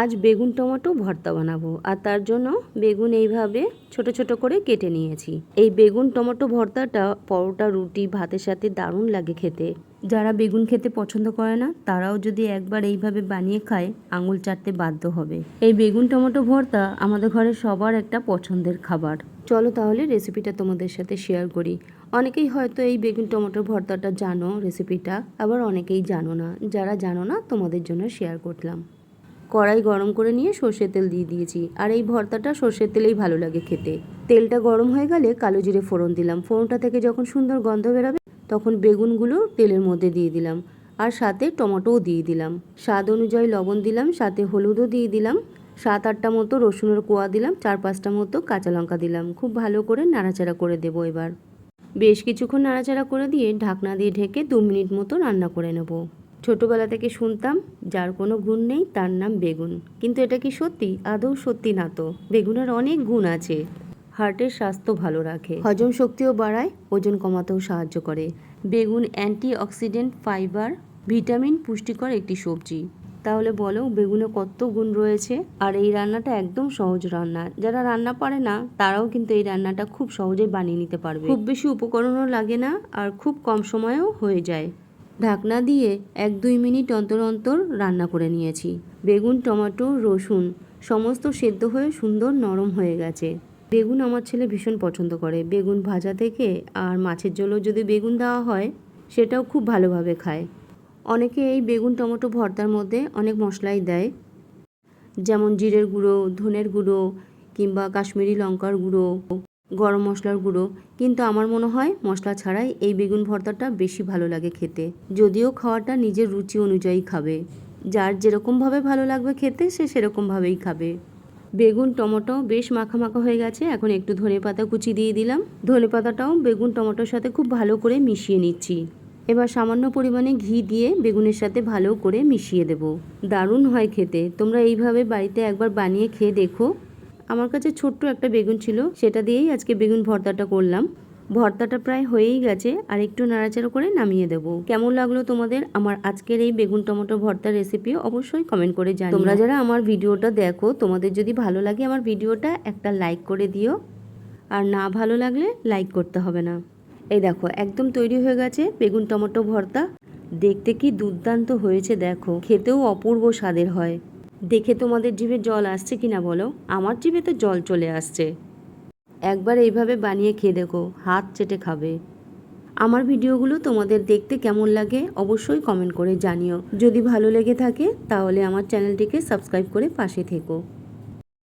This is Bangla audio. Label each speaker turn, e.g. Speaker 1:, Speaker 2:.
Speaker 1: আজ বেগুন টমেটো ভর্তা বানাবো। আর তার জন্য বেগুন এইভাবে ছোট ছোট করে কেটে নিয়েছি। এই বেগুন টমেটো ভর্তাটা পরোটা, রুটি, ভাতের সাথে দারুণ লাগে খেতে। যারা বেগুন খেতে পছন্দ করে না, তারাও যদি একবার এইভাবে বানিয়ে খায়, আঙুল চাটতে বাধ্য হবে। এই বেগুন টমেটো ভর্তা আমাদের ঘরে সবার একটা পছন্দের খাবার। চলো তাহলে রেসিপিটা তোমাদের সাথে শেয়ার করি। অনেকেই হয়তো এই বেগুন টমেটো ভর্তাটা জানো, রেসিপিটা। আবার অনেকেই জানো না। যারা জানো না, তোমাদের জন্য শেয়ার করলাম। কড়াই গরম করে নিয়ে সর্ষের তেল দিয়ে দিয়েছি। আর এই ভর্তাটা সর্ষের তেলেই ভালো লাগে খেতে। তেলটা গরম হয়ে গেলে কালো জিরে ফোড়ন দিলাম। ফোড়নটা থেকে যখন সুন্দর গন্ধ বেরাবে, তখন বেগুনগুলো তেলের মধ্যে দিয়ে দিলাম। আর সাথে টমেটোও দিয়ে দিলাম। স্বাদ অনুযায়ী লবণ দিলাম, সাথে হলুদও দিয়ে দিলাম। সাত আটটা মতো রসুনের কোয়া দিলাম, চার পাঁচটা মতো কাঁচা লঙ্কা দিলাম। খুব ভালো করে নাড়াচাড়া করে দেবো এবার। বেশ কিছুক্ষণ নাড়াচাড়া করে দিয়ে ঢাকনা দিয়ে ঢেকে দু মিনিট মতো রান্না করে নেব। ছোটবেলা থেকে শুনতাম, যার কোনো গুণ নেই তার নাম বেগুন। কিন্তু এটা কি সত্যি? আদৌ সত্যি না তো। বেগুনের অনেক গুণ আছে। হার্টের স্বাস্থ্য ভালো রাখে। হজম শক্তিও বাড়ায়, ওজন কমাতেও সাহায্য করে। বেগুন অ্যান্টি অক্সিডেন্ট ফাইবার, ভিটামিন পুষ্টিকর একটি সবজি। তাহলে বলো, বেগুনে কত গুণ রয়েছে? আর এই রান্নাটা একদম সহজ রান্না। যারা রান্না পারে না, তারাও কিন্তু এই রান্নাটা খুব সহজেই বানিয়ে নিতে পারবে। খুব বেশি উপকরণও লাগে না, আর খুব কম সময়েও হয়ে যায়। ঢাকনা দিয়ে এক দুই মিনিট অন্তর অন্তর রান্না করে নিয়েছি। বেগুন, টমেটো, রসুন সমস্ত সেদ্ধ হয়ে সুন্দর নরম হয়ে গেছে। বেগুন আমার ছেলে ভীষণ পছন্দ করে। বেগুন ভাজা থেকে আর মাছের ঝোলও যদি বেগুন দেওয়া হয়, সেটাও খুব ভালোভাবে খায়। অনেকে এই বেগুন, টমেটো ভর্তার মধ্যে অনেক মশলাই দেয়। যেমন জিরের গুঁড়ো, ধনের গুঁড়ো কিংবা কাশ্মীরি লঙ্কার গুঁড়ো। গরম মশলার গুঁড়ো। কিন্তু আমার মনে হয় মশলা ছাড়াই এই বেগুন ভর্তাটা বেশি ভালো লাগে খেতে। যদিও খাওয়াটা নিজের রুচি অনুযায়ী খাবে। যার যেরকমভাবে ভালো লাগবে খেতে, সে সেরকমভাবেই খাবে। বেগুন, টমেটো বেশ মাখা মাখা হয়ে গেছে। এখন একটু ধনে পাতা কুচি দিয়ে দিলাম। ধনে পাতাটাও বেগুন, টমেটোর সাথে খুব ভালো করে মিশিয়ে নিচ্ছি। এবার সামান্য পরিমাণে ঘি দিয়ে বেগুনের সাথে ভালো করে মিশিয়ে দেব। দারুণ হয় খেতে। তোমরা এইভাবে বাড়িতে একবার বানিয়ে খেয়ে দেখো। আমার কাছে ছোট্ট একটা বেগুন ছিল, সেটা দিয়েই আজকে বেগুন ভর্তাটা করলাম। ভর্তাটা প্রায় হয়েই গেছে, আর একটু নাড়াচাড়া করে নামিয়ে দেব। কেমন লাগল তোমাদের আমার আজকের এই বেগুন টমেটো ভর্তার রেসিপি অবশ্যই কমেন্ট করে জানিও। তোমরা যারা আমার ভিডিওটা দেখো, তোমাদের যদি ভালো লাগে আমার ভিডিওটা, একটা লাইক করে দিও। আর না ভালো লাগলে লাইক করতে হবে না। এই দেখো, একদম তৈরি হয়ে গেছে বেগুন টমেটো ভর্তা। দেখতে কি দুর্দান্ত হয়েছে দেখো, খেতেও অপূর্ব স্বাদের হয়। দেখে তোমাদের জিভে জল আসছে কি না বলো? আমার জিভে তো জল চলে আসছে। একবার এইভাবে বানিয়ে খেয়ে দেখো, হাত চেটে খাবে। আমার ভিডিওগুলো তোমাদের দেখতে কেমন লাগে অবশ্যই কমেন্ট করে জানিও। যদি ভালো লেগে থাকে, তাহলে আমার চ্যানেলটিকে সাবস্ক্রাইব করে পাশে থেকো।